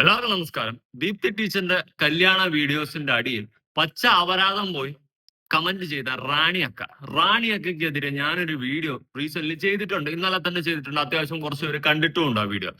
എല്ലാവർക്കും നമസ്കാരം. ദീപ്തി ടീച്ചറിന്റെ കല്യാണ വീഡിയോസിന്റെ അടിയിൽ പച്ച അപരാധം പോയി കമന്റ് ചെയ്ത റാണിയക്ക റാണിയക്കെതിരെ ഞാനൊരു വീഡിയോ റീസെന്റ് ചെയ്തിട്ടുണ്ട്. ഇന്നലെ തന്നെ ചെയ്തിട്ടുണ്ട്. അത്യാവശ്യം കുറച്ച് പേര് കണ്ടിട്ടുമുണ്ട് ആ വീഡിയോ.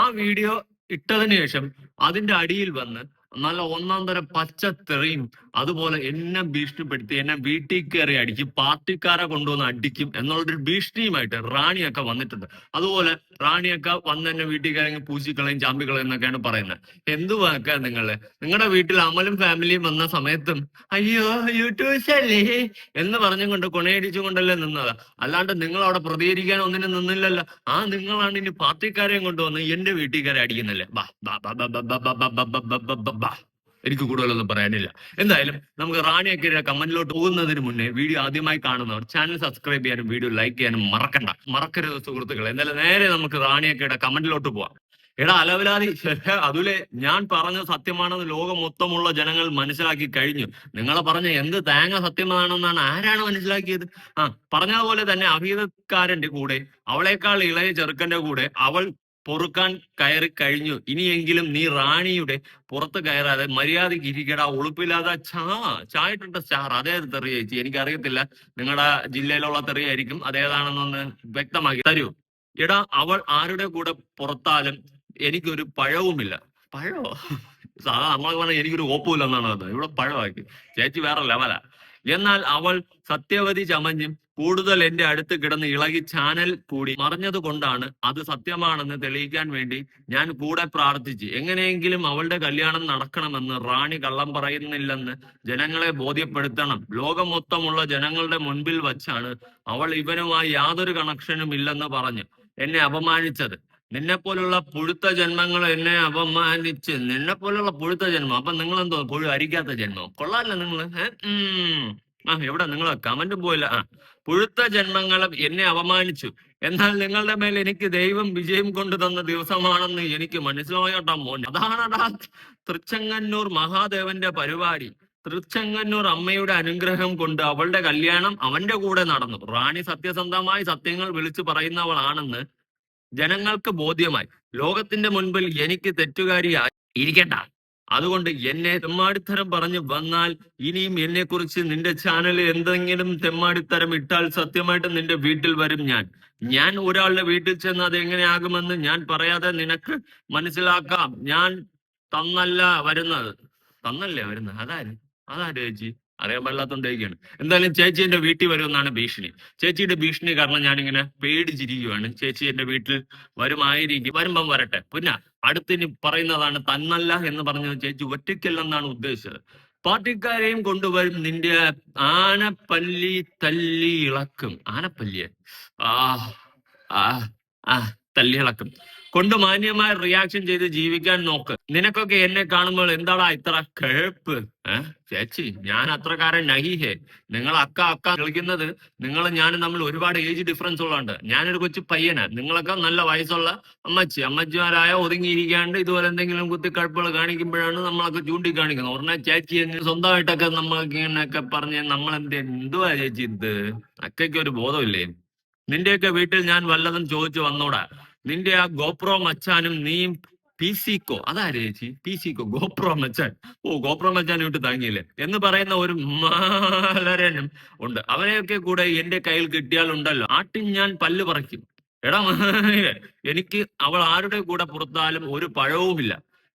ആ വീഡിയോ ഇട്ടതിന് ശേഷം അതിന്റെ അടിയിൽ വന്ന് നല്ല ഒന്നാം തരം പച്ച തെറിയും അതുപോലെ എന്നെ ഭീഷണിപ്പെടുത്തി എന്നെ വീട്ടിൽ കയറി അടിക്കും പാർട്ടിക്കാരെ കൊണ്ടുവന്ന് അടിക്കും എന്നുള്ളൊരു ഭീഷണിയുമായിട്ട് റാണിയൊക്കെ വന്നിട്ടുണ്ട് അതുപോലെ റാണിയൊക്കെ വന്ന് എന്നെ വീട്ടിൽ കയറി പൂശിക്കളയും ചാമ്പിക്കളയും എന്നൊക്കെയാണ് പറയുന്നത് എന്തുവാക്ക നിങ്ങൾ നിങ്ങളുടെ വീട്ടിൽ അമലും ഫാമിലിയും വന്ന സമയത്തും അയ്യോ യൂട്യൂബ് അല്ലേ എന്ന് പറഞ്ഞുകൊണ്ട് കൊണയടിച്ചുകൊണ്ടല്ലേ നിന്നത് അല്ലാണ്ട് നിങ്ങൾ അവിടെ പ്രതികരിക്കാൻ ഒന്നിനും നിന്നില്ലല്ലോ ആ നിങ്ങളാണ് ഇനി പാർട്ടിക്കാരെയും കൊണ്ടുവന്ന് എന്റെ വീട്ടിൽ കയറി അടിക്കുന്നില്ലേ ബാ ബാ ബാ ബാ ബാ ബാ ബാ ബാ ബാ ബാ. എനിക്ക് കൂടുതലൊന്നും പറയാനില്ല. എന്തായാലും നമുക്ക് റാണി റാണിയൊക്കെ കമന്റിലോട്ട് പോകുന്നതിന് മുന്നേ വീഡിയോ ആദ്യമായി കാണുന്നവർ ചാനൽ സബ്സ്ക്രൈബ് ചെയ്യാനും വീഡിയോ ലൈക്ക് ചെയ്യാനും മറക്കണ്ട. മറക്കരുത് സുഹൃത്തുക്കളെ. എന്തായാലും നേരെ നമുക്ക് റാണി അക്കയുടെ കമന്റിലോട്ട് പോവാം. എടാ അലവലാതി അതുലെ ഞാൻ പറഞ്ഞ സത്യമാണെന്ന് ലോകം മൊത്തമുള്ള ജനങ്ങൾ മനസ്സിലാക്കി കഴിഞ്ഞു. നിങ്ങളെ പറഞ്ഞ എന്ത് തേങ്ങ സത്യമാണെന്നാണ് ആരാണ് മനസ്സിലാക്കിയത്? ആ പറഞ്ഞതുപോലെ തന്നെ അഭീതക്കാരന്റെ കൂടെ അവളെക്കാൾ ഇളയ ചെറുക്കന്റെ കൂടെ അവൾ പൊറുക്കാൻ കയറി കഴിഞ്ഞു. ഇനിയെങ്കിലും നീ റാണിയുടെ പുറത്ത് കയറാതെ മര്യാദയ്ക്ക് ഇരിക്കടാ ഉളുപ്പില്ലാതെ ചാ ചായിട്ടുണ്ട് സ്റ്റാർ. അതേ തെറി ചേച്ചി. എനിക്കറിയത്തില്ല. നിങ്ങളുടെ ജില്ലയിലുള്ള തെറിയായിരിക്കും. അതേതാണെന്നൊന്ന് വ്യക്തമാക്കി തരൂ. എടാ അവൾ ആരുടെ കൂടെ പുറത്താലും എനിക്കൊരു പഴവുമില്ല. പഴോ സാധാ നമ്മളൊക്കെ പറഞ്ഞാൽ എനിക്കൊരു ഓപ്പുമില്ല എന്നാണ് പറഞ്ഞത് ഇവിടെ പഴമാക്കി ചേച്ചി വേറെ ലെവലാ എന്നാൽ അവൾ സത്യവതി ചമഞ്ഞും കൂടുതൽ എന്റെ അടുത്ത് കിടന്ന് ഇളകി ചാനൽ കൂടി മറിഞ്ഞത് കൊണ്ടാണ് അത് സത്യമാണെന്ന് തെളിയിക്കാൻ വേണ്ടി ഞാൻ കൂടെ പ്രാർത്ഥിച്ച്. എങ്ങനെയെങ്കിലും അവളുടെ കല്യാണം നടക്കണമെന്ന് റാണി കള്ളം പറയുന്നില്ലെന്ന് ജനങ്ങളെ ബോധ്യപ്പെടുത്തണം. ലോകം മൊത്തമുള്ള ജനങ്ങളുടെ മുൻപിൽ വച്ചാണ് അവൾ ഇവനുമായി യാതൊരു കണക്ഷനും ഇല്ലെന്ന് പറഞ്ഞു എന്നെ അപമാനിച്ചത്. നിന്നെ പോലുള്ള പുഴുത്ത ജന്മങ്ങൾ എന്നെ അപമാനിച്ച് നിന്നെ പോലുള്ള പുഴുത്ത ജന്മം. അപ്പൊ നിങ്ങൾ എന്തോ പുഴു അരിക്കാത്ത ജന്മം കൊള്ളാല്ല നിങ്ങൾ ആ എവിടെ നിങ്ങൾ കമന്റ് പോയില്ല. ആ പുഴുത്ത ജന്മങ്ങളും എന്നെ അപമാനിച്ചു. എന്നാൽ നിങ്ങളുടെ മേൽ എനിക്ക് ദൈവം വിജയം കൊണ്ടു തന്ന ദിവസമാണെന്ന് എനിക്ക് മനസ്സിലായോട്ടാ മോൻ അതാണടാ തൃച്ചങ്ങന്നൂർ മഹാദേവന്റെ പരിപാടി. തൃച്ചങ്ങന്നൂർ അമ്മയുടെ അനുഗ്രഹം കൊണ്ട് അവളുടെ കല്യാണം അവന്റെ കൂടെ നടന്നു. റാണി സത്യസന്ധമായി സത്യങ്ങൾ വിളിച്ചു പറയുന്നവളാണെന്ന് ജനങ്ങൾക്ക് ബോധ്യമായി. ലോകത്തിന്റെ മുൻപിൽ എനിക്ക് തെറ്റുകാരിയായി ഇരിക്കണ്ട അതുകൊണ്ട് എന്നെ തെമ്മാടിത്തരം പറഞ്ഞു വന്നാൽ ഇനിയും എന്നെ കുറിച്ച് നിന്റെ ചാനലിൽ എന്തെങ്കിലും തെമ്മാടിത്തരം ഇട്ടാൽ സത്യമായിട്ട് നിന്റെ വീട്ടിൽ വരും ഞാൻ. ഞാൻ ഒരാളുടെ വീട്ടിൽ ചെന്ന് അത് എങ്ങനെയാകുമെന്ന് ഞാൻ പറയാതെ നിനക്ക് മനസ്സിലാക്കാം. ഞാൻ തന്നല്ല വരുന്നത്. തന്നല്ലേ വരുന്നത്? അതാര്? അതാര് ചേച്ചി? അറിയാൻ പാടില്ലാത്തോണ്ടിരിക്കുകയാണ് എന്തായാലും ചേച്ചി എന്റെ വീട്ടിൽ വരുമെന്നാണ് ഭീഷണി. ചേച്ചിയുടെ ഭീഷണി കാരണം ഞാനിങ്ങനെ പേടിച്ചിരിക്കുകയാണ് ചേച്ചി എന്റെ വീട്ടിൽ വരുമായിരിക്കും. വരുമ്പം വരട്ടെ. പിന്നെ അടുത്തിനി പറയുന്നതാണ് തന്നല്ല എന്ന് പറഞ്ഞത് ചേച്ചി ഒറ്റയ്ക്കല്ലെന്നാണ് ഉദ്ദേശിച്ചത്. പാർട്ടിക്കാരെയും കൊണ്ടുവരും നിന്റെ ആനപ്പല്ലി തല്ലി ഇളക്കും. ആനപ്പല്ലിയെ? ആ ആ ആ. തല്ലി ഇളക്കും കൊണ്ട് മാന്യമായ റിയാക്ഷൻ ചെയ്ത് ജീവിക്കാൻ നോക്ക്. നിനക്കൊക്കെ എന്നെ കാണുമ്പോൾ എന്താടാ ഇത്ര കേപ്പ് ഏഹ് ചേച്ചി ഞാൻ അത്രക്കാരൻ നഹിഹേ. നിങ്ങൾ അക്ക അക്ക കളിക്കുന്നത് നിങ്ങൾ ഞാനും തമ്മിൽ ഒരുപാട് ഏജ് ഡിഫറൻസ് ഉള്ളതുണ്ട് ഞാനൊരു കൊച്ചു പയ്യനാ. നിങ്ങളൊക്കെ നല്ല വയസ്സുള്ള അമ്മച്ചി. അമ്മച്ചിമാരായ ഒതുങ്ങിയിരിക്കാണ്ട് ഇതുപോലെ എന്തെങ്കിലും കുത്തിക്കഴപ്പുകൾ കാണിക്കുമ്പോഴാണ് നമ്മളൊക്കെ ചൂണ്ടിക്കാണിക്കുന്നത്. ഉടനെ ചേച്ചി സ്വന്തമായിട്ടൊക്കെ നമ്മൾക്ക് ഇങ്ങനെയൊക്കെ പറഞ്ഞ് നമ്മൾ എന്ത് എന്തുവാ ചേച്ചി ഇത്? അക്കയ്ക്ക് ഒരു ബോധമില്ലേ? നിന്റെയൊക്കെ വീട്ടിൽ ഞാൻ വല്ലതും ചോദിച്ചു വന്നോടാ. നിന്റെ ആ ഗോപ്രോ മച്ചാനും നീയും പി സിക്കോ അതാര് ചേച്ചി? പി സിക്കോ ഗോപ്രോ മച്ചാൻ. ഓ ഗോപ്രോ മച്ചാൻ ഇട്ട് താങ്ങിയില്ലേ എന്ന് പറയുന്ന ഒരു മാലരനും ഉണ്ട്. അവനെയൊക്കെ കൂടെ എന്റെ കയ്യിൽ കിട്ടിയാൽ ഉണ്ടല്ലോ. ആട്ടിൻ ഞാൻ പല്ല് പറിക്കും. എടാ എനിക്ക് അവൾ ആരുടെ കൂടെ പുറത്താലും ഒരു പഴവുമില്ല.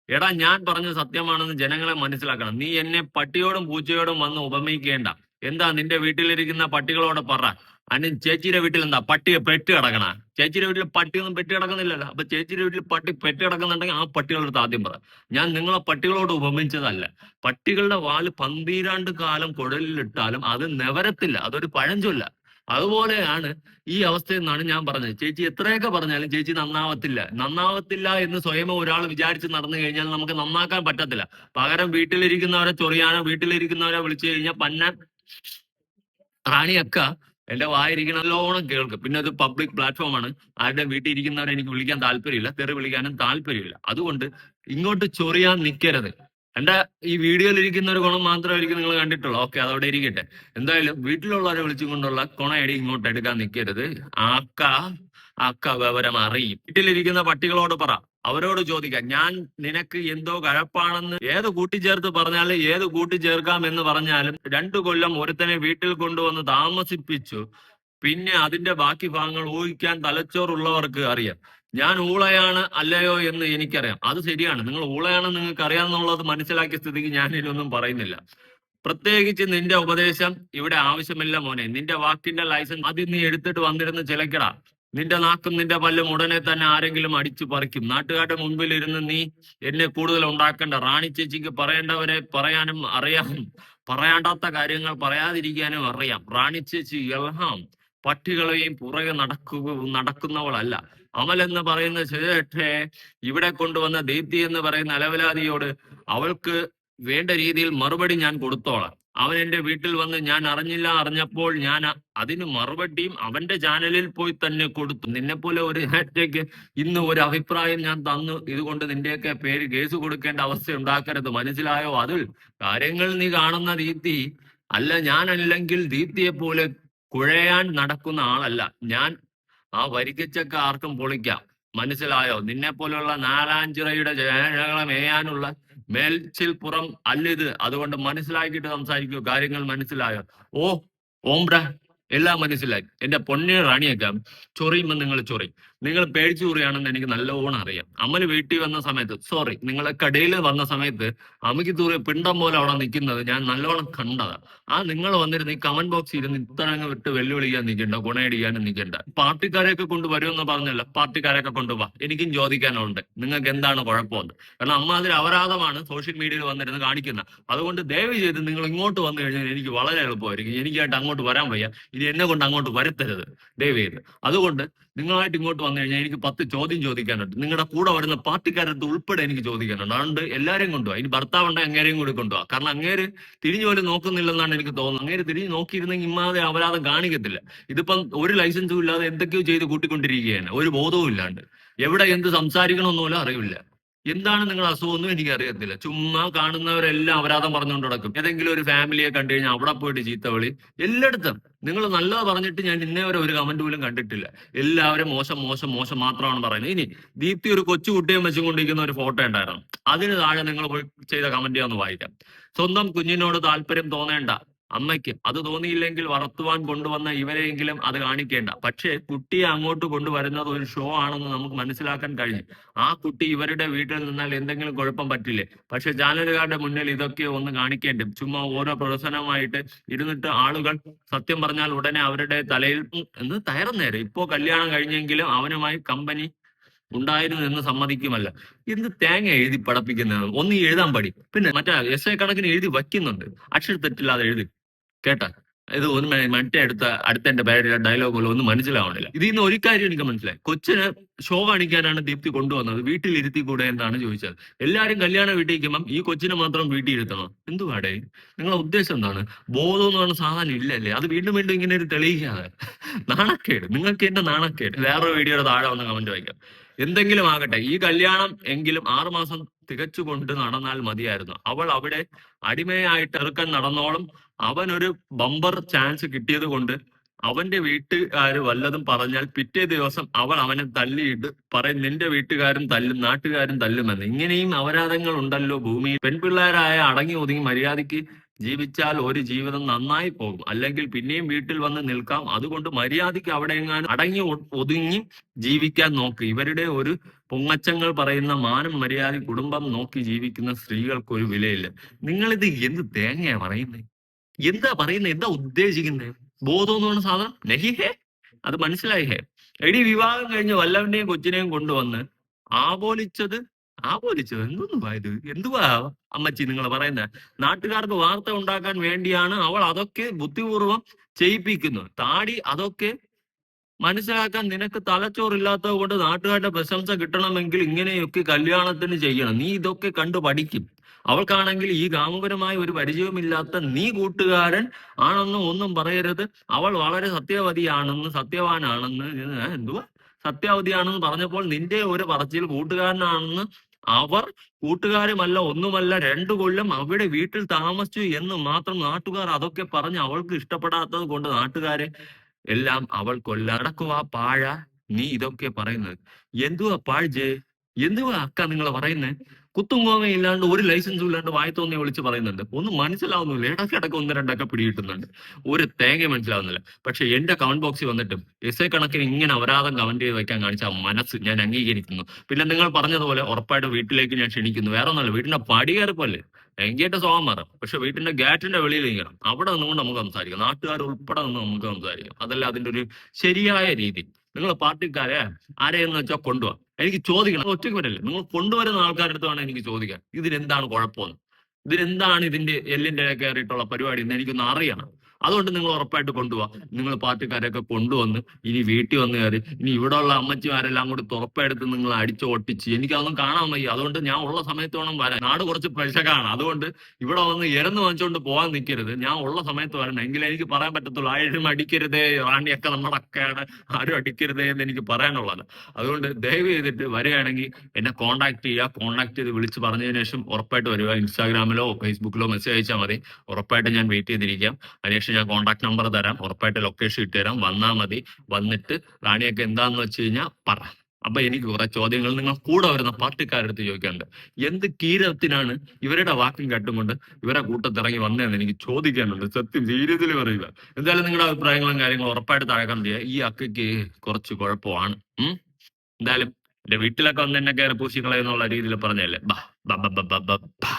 എടാ ഞാൻ പറഞ്ഞ സത്യമാണെന്ന് ജനങ്ങളെ മനസ്സിലാക്കണം. നീ എന്നെ പട്ടിയോടും പൂച്ചയോടും വന്ന് ഉപമിക്കേണ്ട. എന്താ നിന്റെ വീട്ടിലിരിക്കുന്ന പട്ടികളോട് പറ. അനി ചേച്ചിയുടെ വീട്ടിൽ എന്താ പട്ടിയെ പെറ്റ് കിടക്കണ. ചേച്ചിയുടെ വീട്ടിൽ പട്ടിയൊന്നും പെറ്റ് കിടക്കുന്നില്ലല്ലോ. അപ്പൊ ചേച്ചിയുടെ വീട്ടിൽ പട്ടി പെറ്റ് കിടക്കുന്നുണ്ടെങ്കിൽ ആ പട്ടികളുടെ അടുത്ത് ആദ്യം പറ. ഞാൻ നിങ്ങളെ പട്ടികളോട് ഉപമിച്ചതല്ല. പട്ടികളുടെ വാൽ പന്തീരാണ്ട് കാലം കുഴലിലിട്ടാലും അത് നിവരത്തില്ല. അതൊരു പഴഞ്ചൊല്ല. അതുപോലെയാണ് ഈ അവസ്ഥ എന്നാണ് ഞാൻ പറഞ്ഞത്. ചേച്ചി എത്രയൊക്കെ പറഞ്ഞാലും ചേച്ചി നന്നാവത്തില്ല. നന്നാവത്തില്ല എന്ന് സ്വയം ഒരാൾ വിചാരിച്ച് നടന്നു കഴിഞ്ഞാൽ നമുക്ക് നന്നാക്കാൻ പറ്റത്തില്ല. പകരം വീട്ടിലിരിക്കുന്നവരെ ചൊറിയാനോ വീട്ടിലിരിക്കുന്നവരെ വിളിച്ചു കഴിഞ്ഞാൽ പന്നാൻ റാണിയക്ക എന്റെ വായിരിക്കണം നല്ലോണം കേൾക്കും. പിന്നെ അത് പബ്ലിക് പ്ലാറ്റ്ഫോമാണ് ആരുടെ വീട്ടിൽ ഇരിക്കുന്നവരെ എനിക്ക് വിളിക്കാൻ താല്പര്യമില്ല. തെറി വിളിക്കാനും താല്പര്യമില്ല. അതുകൊണ്ട് ഇങ്ങോട്ട് ചൊറിയാൻ നിൽക്കരുത് എന്റെ ഈ വീഡിയോയിൽ ഇരിക്കുന്ന ഒരു ഗുണം മാത്രമായിരിക്കും നിങ്ങൾ കണ്ടിട്ടുള്ളൂ. ഓക്കെ അതവിടെ ഇരിക്കട്ടെ. എന്തായാലും വീട്ടിലുള്ളവരെ വിളിച്ചുകൊണ്ടുള്ള കൊണയടി ഇങ്ങോട്ട് എടുക്കാൻ നിൽക്കരുത് ആക്ക. അക്ക വിവരം അറിയും. വീട്ടിലിരിക്കുന്ന പട്ടികളോട് പറ. അവരോട് ചോദിക്കാം. ഞാൻ നിനക്ക് എന്തോ കഴപ്പാണെന്ന് ഏത് കൂട്ടിച്ചേർത്ത് പറഞ്ഞാലും ഏത് കൂട്ടിച്ചേർക്കാം എന്ന് പറഞ്ഞാലും രണ്ടു കൊല്ലം ഒരുത്തനെ വീട്ടിൽ കൊണ്ടുവന്ന് താമസിപ്പിച്ചു. പിന്നെ അതിന്റെ ബാക്കി ഭാഗങ്ങൾ ഊഹിക്കാൻ തലച്ചോറുള്ളവർക്ക് അറിയാം. ഞാൻ ഊളയാണ് അല്ലയോ എന്ന് എനിക്കറിയാം. അത് ശരിയാണ്. നിങ്ങൾ ഊളയാണെന്ന് നിങ്ങൾക്ക് അറിയാമെന്നുള്ളത് മനസ്സിലാക്കിയ സ്ഥിതിക്ക് ഞാൻ ഇതിലൊന്നും പറയുന്നില്ല. പ്രത്യേകിച്ച് നിന്റെ ഉപദേശം ഇവിടെ ആവശ്യമില്ല മോനെ. നിന്റെ വാക്കിന്റെ ലൈസൻസ് ആദ്യം നീ എടുത്തിട്ട് വന്നിരുന്ന് ചിലക്കടാ. നിന്റെ നാക്കും നിന്റെ പല്ലും ഉടനെ തന്നെ ആരെങ്കിലും അടിച്ചു പറിക്കും. നാട്ടുകാരുടെ മുൻപിൽ ഇരുന്ന് നീ എന്നെ കൂടുതൽ ഉണ്ടാക്കണ്ട. റാണി ചേച്ചിക്ക് പറയേണ്ടവരെ പറയാനും അറിയാം. പറയാണ്ടാത്ത കാര്യങ്ങൾ പറയാതിരിക്കാനും അറിയാം. റാണി ചേച്ചി എല്ലാം പട്ടികളെയും പുറകെ നടക്കുക നടക്കുന്നവളല്ല. അമൽ എന്ന് പറയുന്ന ചേട്ടേ ഇവിടെ കൊണ്ടുവന്ന ദീപ്തി എന്ന് പറയുന്ന അലവലാതിയോട് അവൾക്ക് വേണ്ട രീതിയിൽ മറുപടി ഞാൻ കൊടുത്തോളാം. അവൻ എന്റെ വീട്ടിൽ വന്ന് ഞാൻ അറിഞ്ഞില്ല അറിഞ്ഞപ്പോൾ ഞാൻ അതിന് മറുപടിയും അവന്റെ ചാനലിൽ പോയി തന്നെ കൊടുത്തു. നിന്നെ പോലെ ഒരു ഹാറ്റേക്ക് ഇന്ന് ഒരു അഭിപ്രായം ഞാൻ തന്നു. ഇതുകൊണ്ട് നിന്റെയൊക്കെ പേര് കേസ് കൊടുക്കേണ്ട അവസ്ഥ ഉണ്ടാക്കരുത്. മനസ്സിലായോ? അതിൽ കാര്യങ്ങൾ നീ കാണുന്ന രീതി അല്ല ഞാൻ ഞാനല്ലെങ്കിൽ ദീപ്തിയെ പോലെ കുഴയാൻ നടക്കുന്ന ആളല്ല. ഞാൻ ആ വരികച്ചൊക്കെ ആർക്കും പൊളിക്കാം. മനസ്സിലായോ? നിന്നെ പോലുള്ള നാലാഞ്ചിറയുടെ ജനകളെ മേയാനുള്ള മേൽച്ചിൽ പുറം അല്ലിത്. അതുകൊണ്ട് മനസ്സിലാക്കിയിട്ട് സംസാരിക്കൂ. കാര്യങ്ങൾ മനസ്സിലായോ? ഓ ഓംബ്ര എല്ലാം മനസ്സിലായി. എന്റെ പൊന്നിയ റാണിയൊക്കെ ചൊറിയുമ്പോൾ നിങ്ങൾ ചൊറി. നിങ്ങൾ പേടിച്ചു കുറിയാണെന്ന് എനിക്ക് നല്ലോണം അറിയാം. അമ്മന് വീട്ടിൽ വന്ന സമയത്ത് സോറി നിങ്ങളെ കടയിൽ വന്ന സമയത്ത് അമ്മയ്ക്ക് തൂറിയ പിണ്ടം പോലെ അവിടെ നിൽക്കുന്നത് ഞാൻ നല്ലോണം കണ്ടതാ. ആ നിങ്ങൾ വന്നിരുന്ന് ഈ കമന്റ് ബോക്സിൽ ഇരുന്ന് ഇത്തരങ്ങ് വിട്ട് വെല്ലുവിളിക്കാൻ നിൽക്കണ്ട ഗുണയടിക്കാനും നിൽക്കണ്ട. പാർട്ടിക്കാരെയൊക്കെ കൊണ്ടുവരുമെന്ന് പറഞ്ഞല്ല പാർട്ടിക്കാരെയൊക്കെ കൊണ്ടുപോവാ എനിക്കും ചോദിക്കാനുണ്ട് നിങ്ങൾക്ക് എന്താണ് കുഴപ്പമെന്ന്. കാരണം അമ്മ അതിൽ അപരാധമാണ് സോഷ്യൽ മീഡിയയിൽ വന്നിരുന്ന് കാണിക്കുന്നത്. അതുകൊണ്ട് ദയവ് ചെയ്ത് നിങ്ങൾ ഇങ്ങോട്ട് വന്നു കഴിഞ്ഞാൽ എനിക്ക് വളരെ എളുപ്പമായിരിക്കും. എനിക്കായിട്ട് അങ്ങോട്ട് വരാൻ വയ്യ. ഇനി എന്നെ കൊണ്ട് അങ്ങോട്ട് വരുത്തരുത് ദയവ് ചെയ്ത്. അതുകൊണ്ട് നിങ്ങളായിട്ട് ഇങ്ങോട്ട് വന്നു കഴിഞ്ഞാൽ എനിക്ക് പത്ത് ചോദ്യം ചോദിക്കാനുണ്ട്. നിങ്ങളുടെ കൂടെ വരുന്ന പാർട്ടിക്കാരത്ത് ഉൾപ്പെടെ എനിക്ക് ചോദിക്കാനുണ്ട്. അതുകൊണ്ട് എല്ലാവരെയും കൊണ്ടുപോകാം ഇനി ഭർത്താവ് ഉണ്ടെങ്കിൽ അങ്ങേരെയും കൂടി കൊണ്ടുപോകാം കാരണം അങ്ങേര് തിരിഞ്ഞു പോലും നോക്കുന്നില്ലെന്നാണ് എനിക്ക് തോന്നുന്നത്. അങ്ങേര് തിരിഞ്ഞു നോക്കിയിരുന്നെങ്കിൽ ഇമ്മാതെ അപരാധം കാണിക്കത്തില്ല. ഇതിപ്പം ഒരു ലൈസൻസും ഇല്ലാതെ എന്തൊക്കെയോ ചെയ്ത് കൂട്ടിക്കൊണ്ടിരിക്കുകയാണ്. ഒരു ബോധവും ഇല്ലാണ്ട്. എവിടെ എന്ത് സംസാരിക്കണമെന്ന് പോലും അറിയില്ല എന്താണ് നിങ്ങൾ അസുഖമൊന്നും എനിക്ക് അറിയത്തില്ല ചുമ്മാ കാണുന്നവരെല്ലാം അപരാധം പറഞ്ഞുകൊണ്ട് നടക്കും. ഏതെങ്കിലും ഒരു ഫാമിലിയെ കണ്ടു കഴിഞ്ഞാൽ അവിടെ പോയിട്ട് ചീത്തവിളി എല്ലായിടത്തും. നിങ്ങൾ നല്ലത് പറഞ്ഞിട്ട് ഞാൻ ഇന്നേ വരെ ഒരു കമന്റ് പോലും കണ്ടിട്ടില്ല. എല്ലാവരും മോശം മോശം മോശം മാത്രമാണ് പറയുന്നത്. ഇനി ദീപ്തി ഒരു കൊച്ചു കുട്ടിയെ വെച്ചുകൊണ്ടിരിക്കുന്ന ഒരു ഫോട്ടോ ഉണ്ടായിരുന്നു. അതിന് താഴെ നിങ്ങൾ ചെയ്ത കമന്റ് ഒന്ന് വായിക്കാം. സ്വന്തം കുഞ്ഞിനോട് താല്പര്യം തോന്നേണ്ട. അമ്മയ്ക്ക് അത് തോന്നിയില്ലെങ്കിൽ വളർത്തുവാൻ കൊണ്ടുവന്ന ഇവരെയെങ്കിലും അത് കാണിക്കേണ്ട. പക്ഷേ കുട്ടിയെ അങ്ങോട്ട് കൊണ്ടുവരുന്നത് ഒരു ഷോ ആണെന്ന് നമുക്ക് മനസ്സിലാക്കാൻ കഴിയും ആ കുട്ടി ഇവരുടെ വീട്ടിൽ നിന്നാൽ എന്തെങ്കിലും കുഴപ്പം പറ്റില്ലേ? പക്ഷെ ചാനലുകാരുടെ മുന്നിൽ ഇതൊക്കെ ഒന്ന് കാണിക്കേണ്ടും. ചുമ്മാ ഓരോ പ്രദർശനമായിട്ട് ഇരുന്നിട്ട് ആളുകൾ സത്യം പറഞ്ഞാൽ ഉടനെ അവരുടെ തലയിൽ എന്ന് തയറുന്നേരം ഇപ്പോ കല്യാണം കഴിഞ്ഞെങ്കിലും അവനുമായി കമ്പനി ഉണ്ടായിരുന്നു എന്ന് സമ്മതിക്കുമല്ല. ഇന്ന് തേങ്ങ എഴുതി പടപ്പിക്കുന്നത് ഒന്ന് എഴുതാൻ പടി പിന്നെ മറ്റേ എസ് ഐ കണക്കിന് എഴുതി വയ്ക്കുന്നുണ്ട്. അക്ഷര തെറ്റില്ലാതെ എഴുതി. കേട്ടാ? ഇത് ഒന്ന് മറ്റേ അടുത്ത അടുത്ത എന്റെ പേര് ഡയലോഗ് പോലും ഒന്നും മനസ്സിലാവണില്ല. ഇതിൽ നിന്ന് ഒരു കാര്യം എനിക്ക് മനസ്സിലായി. കൊച്ചിന് ഷോ കാണിക്കാനാണ് ദീപ്തി കൊണ്ടുവന്നത്. വീട്ടിലിരുത്തി കൂടെ എന്നാണ് ചോദിച്ചത്? എല്ലാരും കല്യാണം വീട്ടിൽ ഈ കൊച്ചിനെ മാത്രം വീട്ടിൽ ഇരുത്തണം എന്തുവാടേ നിങ്ങളെ ഉദ്ദേശം എന്താണ്? ബോധം എന്ന് പറഞ്ഞ സാധനം ഇല്ലല്ലേ? അത് വീണ്ടും വീണ്ടും ഇങ്ങനെ ഒരു തെളിയിക്കാതെ. നാണക്കേട്. നിങ്ങൾക്ക് എന്റെ നാണക്കേട്. വേറെ വീഡിയോയുടെ താഴെ വന്ന് കമന്റ് വായിക്കാം. എന്തെങ്കിലും ആകട്ടെ. ഈ കല്യാണം എങ്കിലും ആറുമാസം തികച്ചുകൊണ്ട് നടന്നാൽ മതിയായിരുന്നു. അവൾ അവിടെ അടിമയായിട്ട് ഇറക്കാൻ നടന്നോളം അവനൊരു ബമ്പർ ചാൻസ് കിട്ടിയത് കൊണ്ട് അവന്റെ വീട്ടുകാർ വല്ലതും പറഞ്ഞാൽ പിറ്റേ ദിവസം അവൾ അവനെ തല്ലിയിട്ട് പറയും നിന്റെ വീട്ടുകാരും തല്ലും നാട്ടുകാരും തല്ലുമെന്ന്. ഇങ്ങനെയും അപരാധങ്ങൾ ഉണ്ടല്ലോ ഭൂമിയിൽ. പെൺപിള്ളേരായ അടങ്ങി ഒതുങ്ങി മര്യാദയ്ക്ക് ജീവിച്ചാൽ ഒരു ജീവിതം നന്നായി പോകും. അല്ലെങ്കിൽ പിന്നെയും വീട്ടിൽ വന്ന് നിൽക്കാം. അതുകൊണ്ട് മര്യാദയ്ക്ക് അവിടെ എങ്ങാനും അടങ്ങി ഒതുങ്ങി ജീവിക്കാൻ നോക്ക്. ഇവരുടെ ഒരു പൊങ്ങച്ചങ്ങൾ പറയുന്ന മാനം മര്യാദ കുടുംബം നോക്കി ജീവിക്കുന്ന സ്ത്രീകൾക്ക് ഒരു വിലയില്ല. നിങ്ങളിത് എന്ത് തേങ്ങയാ പറയുന്നത് എന്താ പറയുന്നത് എന്താ ഉദ്ദേശിക്കുന്നത് ബോധം എന്ന് പറഞ്ഞ സാധനം? നഹി ഹേ. അത് മനസ്സിലായി ഹേ. എടി വിവാഹം കഴിഞ്ഞ് വല്ലവന്റെയും കൊച്ചിനെയും കൊണ്ടുവന്ന് ആപോലിച്ചത് ആപോലിച്ചത് എന്തൊന്നുവാ ഇത്? എന്തുവാ അമ്മച്ചി നിങ്ങൾ പറയുന്നത് നാട്ടുകാർക്ക് വാർത്ത ഉണ്ടാക്കാൻ വേണ്ടിയാണ് അവൾ അതൊക്കെ ബുദ്ധിപൂർവം ചെയ്യിപ്പിക്കുന്നത് താടി അതൊക്കെ മനസ്സിലാക്കാൻ നിനക്ക് തലച്ചോറില്ലാത്തത് കൊണ്ട് നാട്ടുകാരുടെ പ്രശംസ കിട്ടണമെങ്കിൽ ഇങ്ങനെയൊക്കെ കല്യാണത്തിന് ചെയ്യണം. നീ ഇതൊക്കെ കണ്ടു പഠിക്കും. അവൾക്കാണെങ്കിൽ ഈ ഗാമപരമായ ഒരു പരിചയവുമില്ലാത്ത നീ കൂട്ടുകാരൻ ആണെന്ന് ഒന്നും പറയരുത്. അവൾ വളരെ സത്യവതിയാണെന്ന് സത്യവാനാണെന്ന് എന്തുവാ? സത്യവതിയാണെന്ന് പറഞ്ഞപ്പോൾ നിന്റെ ഒരു പറച്ചിൽ കൂട്ടുകാരനാണെന്ന് അവർ കൂട്ടുകാരുമല്ല ഒന്നുമല്ല രണ്ടു കൊല്ലം അവിടെ വീട്ടിൽ താമസിച്ചു എന്ന് മാത്രം നാട്ടുകാർ അതൊക്കെ പറഞ്ഞ് അവൾക്ക് ഇഷ്ടപ്പെടാത്തത് കൊണ്ട് നാട്ടുകാരെ എല്ലാം അവൾ കൊല്ലടക്കുവാ പാഴ നീ ഇതൊക്കെ പറയുന്നത്. എന്തുവാ പാഴ്ജേ എന്തുവാ അക്ക നിങ്ങൾ പറയുന്നത് കുത്തും കോമയും ഇല്ലാണ്ട് ഒരു ലൈസൻസും ഇല്ലാണ്ട് വായി തോന്നിയ വിളിച്ച് പറയുന്നുണ്ട്. ഒന്നും മനസ്സിലാവുന്നില്ല. ഇടയ്ക്കിടയ്ക്ക് ഒന്ന് രണ്ടൊക്കെ പിടികിട്ടുന്നുണ്ട്. ഒരു തേങ്ങ മനസ്സിലാവുന്നില്ല. പക്ഷെ എന്റെ കമന്റ് ബോക്സിൽ വന്നിട്ടും എസ് എ കണക്കിന് ഇങ്ങനെ അപരാധം കമന്റ് ചെയ്ത് വെക്കാൻ കാണിച്ച മനസ്സ് ഞാൻ അംഗീകരിക്കുന്നു. പിന്നെ നിങ്ങൾ പറഞ്ഞതുപോലെ ഉറപ്പായിട്ട് വീട്ടിലേക്ക് ഞാൻ ക്ഷണിക്കുന്നു. വേറെ ഒന്നല്ല വീടിന്റെ പടി കയറിപ്പല്ലേ എങ്കിയിട്ട് സ്വഭാവം മാറാം. പക്ഷെ വീട്ടിന്റെ ഗേറ്റിന്റെ വെളിയിൽ ഇങ്ങനെ അവിടെ നിന്നുകൊണ്ട് നമുക്ക് സംസാരിക്കാം. നാട്ടുകാർ ഉൾപ്പെടെ നിന്ന് നമുക്ക് സംസാരിക്കാം. അതല്ല അതിന്റെ ഒരു ശരിയായ രീതി. നിങ്ങൾ പാർട്ടിക്കാരെ ആരെയെന്ന് വെച്ചാൽ കൊണ്ടുപോകാം എനിക്ക് ചോദിക്കണം. ഒറ്റയ്ക്ക് വരല്ലേ നിങ്ങൾ കൊണ്ടുവരുന്ന ആൾക്കാരുടെ അടുത്ത് വേണം എനിക്ക് ചോദിക്കാൻ. ഇതിനെന്താണ് കുഴപ്പമെന്ന് ഇതിനെന്താണ് ഇതിന്റെ എല്ലിന്റെ കയറിയിട്ടുള്ള പരിപാടി എന്ന് എനിക്കൊന്ന് അറിയണം. അതുകൊണ്ട് നിങ്ങൾ ഉറപ്പായിട്ട് കൊണ്ടുപോവാ. നിങ്ങൾ പാർട്ടിക്കാരെയൊക്കെ കൊണ്ടുവന്ന് ഇനി വീട്ടിൽ വന്ന് കയറി ഇനി ഇവിടെ ഉള്ള അമ്മച്ചിമാരെല്ലാം കൂടി തുറപ്പെടുത്ത് നിങ്ങൾ അടിച്ചു ഒട്ടിച്ച്. എനിക്കതൊന്നും കാണാൻ വയ്യ. അതുകൊണ്ട് ഞാൻ ഉള്ള സമയത്ത് വേണം വരാൻ. നാട് കുറച്ച് പ്രശകാണ് അതുകൊണ്ട് ഇവിടെ വന്ന് ഇരന്ന് വാങ്ങിച്ചുകൊണ്ട് പോകാൻ നിൽക്കരുത് ഞാൻ ഉള്ള സമയത്ത് വരണം. എങ്കിലും എനിക്ക് പറയാൻ പറ്റത്തുള്ളൂ. ആരും അടിക്കരുതേ. റാണിയൊക്കെ നമ്മുടെ അക്കയാണ് ആരും അടിക്കരുതേ എന്ന് എനിക്ക് പറയാനുള്ളത്. അതുകൊണ്ട് ദയവ് ചെയ്തിട്ട് വരികയാണെങ്കിൽ എന്നെ കോൺടാക്ട് ചെയ്യുക. കോൺടാക്ട് ചെയ്ത് വിളിച്ച് പറഞ്ഞതിന് ശേഷം ഉറപ്പായിട്ട് വരിക. ഇൻസ്റ്റാഗ്രാമിലോ ഫേസ്ബുക്കിലോ മെസ്സേജ് അയച്ചാൽ മതി. ഉറപ്പായിട്ട് ഞാൻ വെയിറ്റ് ചെയ്തിരിക്കാം. അതിനുശേഷം ഞാൻ കോൺടാക്ട് നമ്പർ തരാം. ഉറപ്പായിട്ട് ലൊക്കേഷൻ ഇട്ട് തരാം വന്നാൽ മതി. വന്നിട്ട് റാണിയൊക്കെ എന്താന്ന് വെച്ച് കഴിഞ്ഞാൽ പറ. അപ്പൊ എനിക്ക് കുറെ ചോദ്യങ്ങൾ നിങ്ങൾ കൂടെ വരുന്ന പാർട്ടിക്കാരടുത്ത് ചോദിക്കാനുണ്ട്. എന്ത് കീരത്തിനാണ് ഇവരുടെ വാക്കും കേട്ടുകൊണ്ട് ഇവരെ കൂട്ടത്തിറങ്ങി വന്നതെന്ന് എനിക്ക് ചോദിക്കാനുണ്ട്. സത്യം സീരിയസിൽ പറയില്ല എന്തായാലും നിങ്ങളുടെ അഭിപ്രായങ്ങളും കാര്യങ്ങളും ഉറപ്പായിട്ട് താഴെ കണ്ടു ഈ അക്കയ്ക്ക് കുറച്ച് കുഴപ്പമാണ്. എന്തായാലും എന്റെ വീട്ടിലൊക്കെ വന്ന് എന്നെ കയറി പൂശിക്കളയെന്നുള്ള രീതിയിൽ പറഞ്ഞല്ലേ ബാ ബാ ബാ ബാ ബാ.